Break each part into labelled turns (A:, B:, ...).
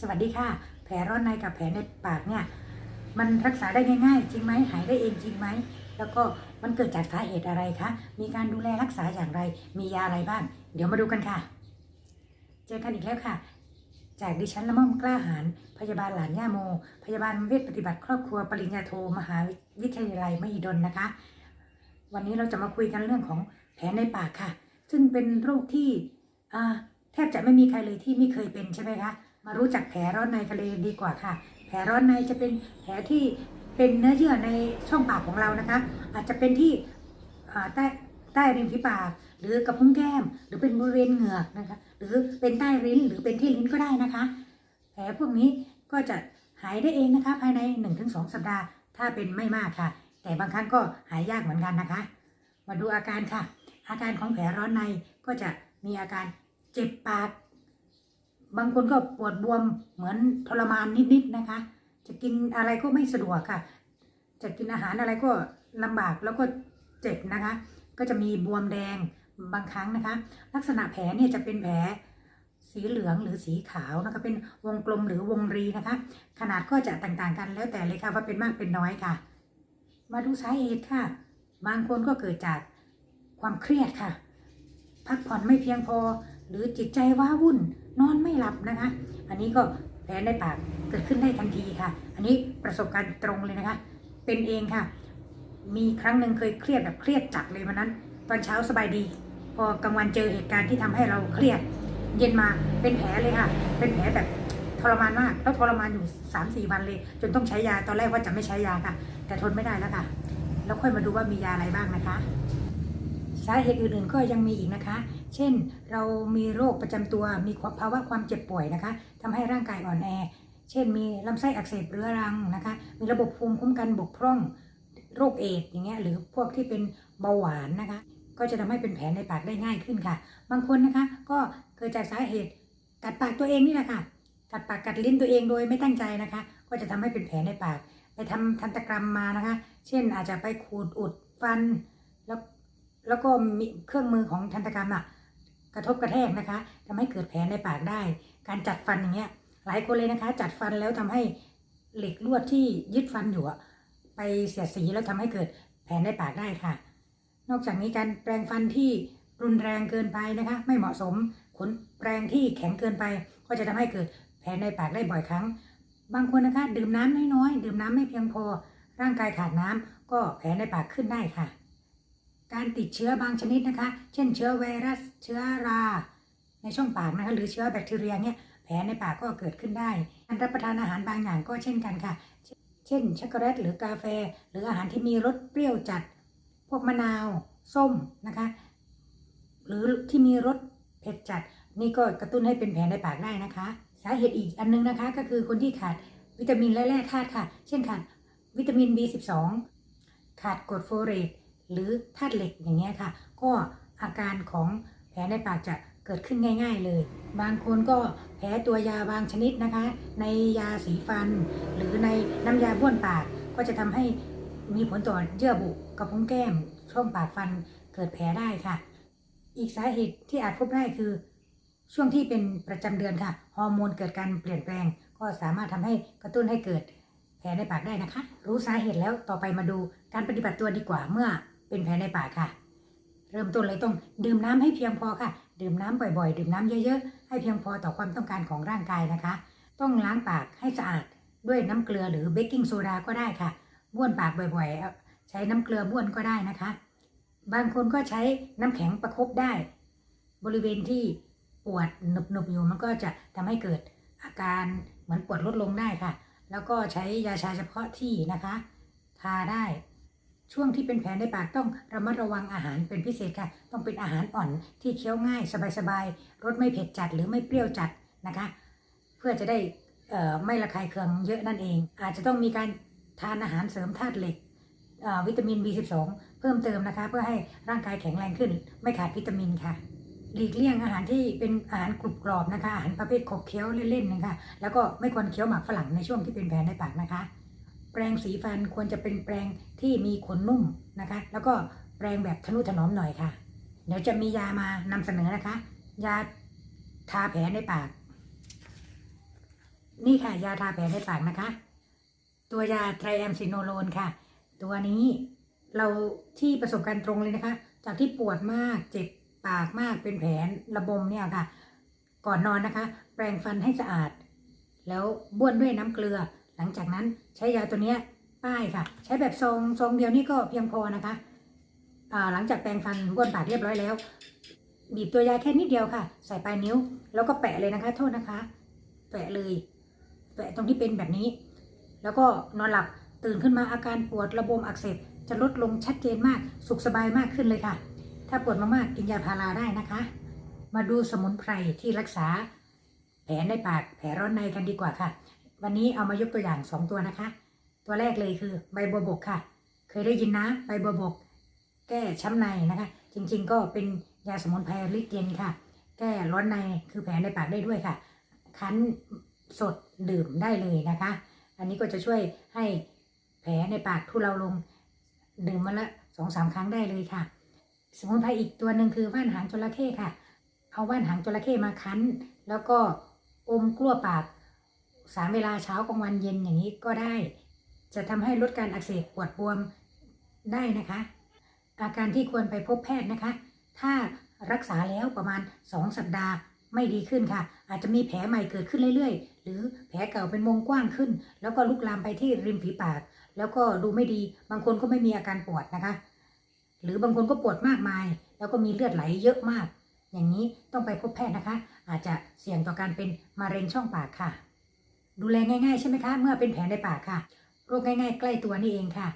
A: สวัสดีค่ะ แผลร้อนในกับแผลในปากเนี่ย มันรักษาได้ง่ายๆ จริงไหมหายได้เองจริงไหม แล้วก็มันเกิดจากสาเหตุอะไรคะ มีการดูแลรักษาอย่างไร มียาอะไรบ้าง เดี๋ยวมาดูกันค่ะ เจอกันอีกแล้วค่ะ จากดิฉันละม่อมกล้าหาญพยาบาลหลานย่าโม พยาบาลเวชปฏิบัติครอบครัวปริญญาโทมหาวิทยาลัยมหิดลนะคะ วันนี้เราจะมาคุยกันเรื่องของแผลในปากค่ะ ซึ่งเป็นโรคที่แทบจะไม่มีใครเลยที่ไม่เคยเป็นใช่ไหมคะ มารู้จักแผลร้อนในกันเลดีกว่าค่ะ แผลร้อนในจะเป็นแผลที่เป็นเนื้อเยื่อในช่องปากของเรานะคะ อาจจะเป็นที่ใต้ใต้ริมฝีปาก หรือกระพุ้งแก้ม หรือเป็นบริเวณเหงือกนะคะ หรือเป็นใต้ลิ้นหรือเป็นที่ลิ้นก็ได้นะคะ แผลพวกนี้ก็จะหายได้เองนะคะ ภายใน 1-2 สัปดาห์ ถ้าเป็นไม่มากค่ะ แต่บางครั้งก็หายยากเหมือนกันนะคะ มาดูอาการค่ะ อาการของแผลร้อนในก็จะมีอาการเจ็บปาก บางคนก็ปวดบวมเหมือนทรมานนิดๆนะคะ จะกินอะไรก็ไม่สะดวกค่ะ จะกินอาหารอะไรก็ลำบากแล้วก็เจ็บนะคะ ก็จะมีบวมแดงบางครั้งนะคะ ลักษณะแผลเนี่ยจะเป็นแผลสีเหลืองหรือสีขาวนะคะ เป็นวงกลมหรือวงรีนะคะ ขนาดก็จะต่างๆกันแล้วแต่เลยค่ะว่าเป็นมากเป็นน้อยค่ะ มาดูสาเหตุค่ะ บางคนก็เกิดจากความเครียดค่ะ พักผ่อนไม่เพียงพอหรือจิตใจว้าวุ่น นอนไม่หลับนะคะ อันนี้ก็แผลในปากเกิดขึ้นได้ทันทีค่ะ อันนี้ประสบการณ์ตรงเลยนะคะ เป็นเองค่ะ มีครั้งหนึ่งเคยเครียดแบบเครียดจัดเลยวันนั้น ตอนเช้าสบายดี พอกลางวันเจอเหตุการณ์ที่ทำให้เราเครียด เย็นมาเป็นแผลเลยค่ะ เป็นแผลแบบทรมานมากแล้วทรมานอยู่สามสี่วันเลย จนต้องใช้ยาตอนแรกว่าจะไม่ใช้ยาค่ะ แต่ทนไม่ได้แล้วค่ะ แล้วค่อยมาดูว่ามียาอะไรบ้างนะคะ สาเหตุอื่นๆก็ยังมีอีกนะคะ เช่น เรามีโรคประจำตัว มีภาวะความเจ็บป่วยนะคะทำให้ร่างกายอ่อนแอ เช่น มีลำไส้อักเสบเรื้อรังนะคะ มีระบบภูมิคุ้มกันบกพร่อง โรคเอดส์อย่างเงี้ย หรือพวกที่เป็นเบาหวานนะคะ ก็จะทำให้เป็นแผลในปากได้ง่ายขึ้นค่ะ บางคนนะคะ ก็เกิดจากสาเหตุกัดปากตัวเองนี่แหละค่ะ กัดปากกัดลิ้นตัวเองโดยไม่ตั้งใจนะคะ ก็จะทำให้เป็นแผลในปาก ไปทำทันตกรรมมานะคะ เช่นอาจจะไปขูดอุดฟันแล้วแล้วก็มีเครื่องมือของทันตกรรมอะก ระทบกระแทกนะคะทำให้เกิดแผลในปากได้ การจัดฟันอย่างเงี้ยหลายคนเลยนะคะ จัดฟันแล้วทำให้เหล็กลวดที่ยึดฟันอยู่ไปเสียดสีแล้วทำให้เกิดแผลในปากได้ค่ะ นอกจากนี้การแปรงฟันที่รุนแรงเกินไปนะคะ ไม่เหมาะสมขนแปรงที่แข็งเกินไป ก็จะทำให้เกิดแผลในปากได้บ่อยครั้ง บางคนนะคะ ดื่มน้ำน้อยๆดื่มน้ำไม่เพียงพอ ร่างกายขาดน้ำก็แผลในปากขึ้นได้ค่ะ การติดเชื้อบางชนิดนะคะ เช่นเชื้อไวรัส เชื้อรา ในช่องปากนะคะหรือเชื้อแบคทีเรียเนี่ยแผลในปากก็เกิดขึ้นได้ การรับประทานอาหารบางอย่างก็เช่นกันค่ะ เช่นช็อกโกแลตหรือกาแฟ หรืออาหารที่มีรสเปรี้ยวจัด พวกมะนาว ส้มนะคะ หรือที่มีรสเผ็ดจัด นี่ก็กระตุ้นให้เป็นแผลในปากได้นะคะ สาเหตุอีกอันนึงนะคะ ก็คือคนที่ขาดวิตามินและแร่ธาตุค่ะ เช่นขาดวิตามิน B12 ขาดกรดโฟเลต หรือธาตุเหล็กอย่างเงี้ยค่ะ ก็อาการของแผลในปากจะเกิดขึ้นง่าย ๆเลย บางคนก็แพ้ตัวยาบางชนิดนะคะ ในยาสีฟัน หรือในน้ำยาบ้วนปากก็จะทำให้มีผลต่อเยื่อบุกระพุ้งแก้ม ช่องปากฟันเกิดแผลได้ค่ะ อีกสาเหตุที่อาจพบได้คือ ช่วงที่เป็นประจำเดือนค่ะฮอร์โมนเกิดการเปลี่ยนแปลง ก็สามารถทำให้กระตุ้นให้เกิดแผลในปากได้นะคะ รู้สาเหตุแล้วต่อไปมาดูการปฏิบัติตัวดีกว่าเมื่อ เป็นแผลในปากค่ะ เริ่มต้นเลยต้องดื่มน้ำให้เพียงพอค่ะ ดื่มน้ำบ่อยๆ ดื่มน้ำเยอะๆ ให้เพียงพอต่อความต้องการของร่างกายนะคะ ต้องล้างปากให้สะอาดด้วยน้ำเกลือหรือเบกกิ้งโซดาก็ได้ค่ะบ้วนปากบ่อยๆ ใช้น้ำเกลือบ้วนก็ได้นะคะ บางคนก็ใช้น้ำแข็งประคบได้ บริเวณที่ปวดหนุบๆอยู่มันก็จะทำให้เกิดอาการเหมือนปวดลดลงได้ค่ะ แล้วก็ใช้ยาชาเฉพาะที่นะคะ ทาได้ ช่วงที่เป็นแผลในปากต้องระมัดระวังอาหารเป็นพิเศษค่ะ ต้องเป็นอาหารอ่อนที่เคี้ยวง่ายสบายๆรสไม่เผ็ดจัดหรือไม่เปรี้ยวจัดนะคะ เพื่อจะได้ไม่ระคายเคืองเยอะนั่นเอง อาจจะต้องมีการทานอาหารเสริมธาตุเหล็กวิตามิน B12 เพิ่มเติมนะคะ เพื่อให้ร่างกายแข็งแรงขึ้น ไม่ขาดวิตามินค่ะหลีกเลี่ยงอาหารที่เป็นอาหารกรุบกรอบนะคะอาหารประเภทขบเคี้ยวเล่นๆนะคะแล้วก็ไม่ควรเคี้ยวหมากฝรั่งในช่วงที่เป็นแผลในปากนะคะ แปรงสีฟันควรจะเป็นแปรงที่มีขนนุ่มนะคะ แล้วก็แปรงแบบทนุถนอมหน่อยค่ะ เดี๋ยวจะมียามานำเสนอนะคะ ยาทาแผลในปาก นี่ค่ะ ยาทาแผลในปากนะคะ ตัวยาไทรแอมซิโนโลนค่ะ ตัวนี้เราที่ประสบการณ์ตรงเลยนะคะ จากที่ปวดมากเจ็บปากมากเป็นแผลระบมเนี่ยค่ะ ก่อนนอนนะคะ แปรงฟันให้สะอาด แล้วบ้วนด้วยน้ำเกลือ หลังจากนั้นใช้ยาตัวนี้ป้ายค่ะ ใช้แบบซองซองเดียวนี่ก็เพียงพอนะคะหลังจากแปรงฟันบ้วนปากเรียบร้อยแล้วบีบตัวยาแค่นิดเดียวค่ะ ใส่ปลายนิ้ว แล้วก็แปะเลยนะคะ โทษนะคะ แปะเลย แปะตรงที่เป็นแบบนี้ แล้วก็นอนหลับตื่นขึ้นมาอาการปวดระบมอักเสบจะลดลงชัดเจนมากสุขสบายมากขึ้นเลยค่ะ ถ้าปวดมากๆกินยาพาราได้นะคะ มาดูสมุนไพรที่รักษา แผลในปากแผลร้อนในกันดีกว่าค่ะ วันนี้เอามายกตัวอย่างสองตัวนะคะ ตัวแรกเลยคือใบบัวบกค่ะ เคยได้ยินนะ ใบบัวบก แก้ช้ำในนะคะ จริง ๆ ก็เป็นยาสมุนไพรฤทธิ์เย็นค่ะ แก้ร้อนในคือแผลในปากได้ด้วยค่ะ คั้นสดดื่มได้เลยนะคะ อันนี้ก็จะช่วยให้แผลในปากทุเลาลงดื่มมาละสองสามครั้งได้เลยค่ะ สมุนไพรอีกตัวหนึ่งคือว่านหางจระเข้ค่ะ เอาว่านหางจระเข้มาคั้น แล้วก็อมกลั้วปาก สามเวลาเช้ากลางวันเย็นอย่างนี้ก็ได้ จะทำให้ลดการอักเสบปวดบวมได้นะคะ อาการที่ควรไปพบแพทย์นะคะ ถ้ารักษาแล้วประมาณ 2 สัปดาห์ไม่ดีขึ้นค่ะ อาจจะมีแผลใหม่เกิดขึ้นเรื่อยๆ หรือแผลเก่าเป็นวงกว้างขึ้น แล้วก็ลุกลามไปที่ริมฝีปาก แล้วก็ดูไม่ดี บางคนก็ไม่มีอาการปวดนะคะ หรือบางคนก็ปวดมากมาย แล้วก็มีเลือดไหลเยอะมาก อย่างนี้ต้องไปพบแพทย์นะคะ อาจจะเสี่ยงต่อการเป็นมะเร็งช่องปากค่ะ ดูแลง่ายๆใช่ไหมคะ เมื่อเป็นแผลในปากค่ะ โรคง่ายๆ ใกล้ตัวนี่เองค่ะ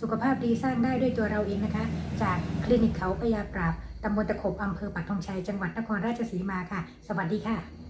A: สุขภาพดีสร้างได้ด้วยตัวเราเองนะคะ จากคลินิกเขาพยาปราบตำบลตะขบอำเภอปักธงชัย จังหวัดนครราชสีมาค่ะ สวัสดีค่ะ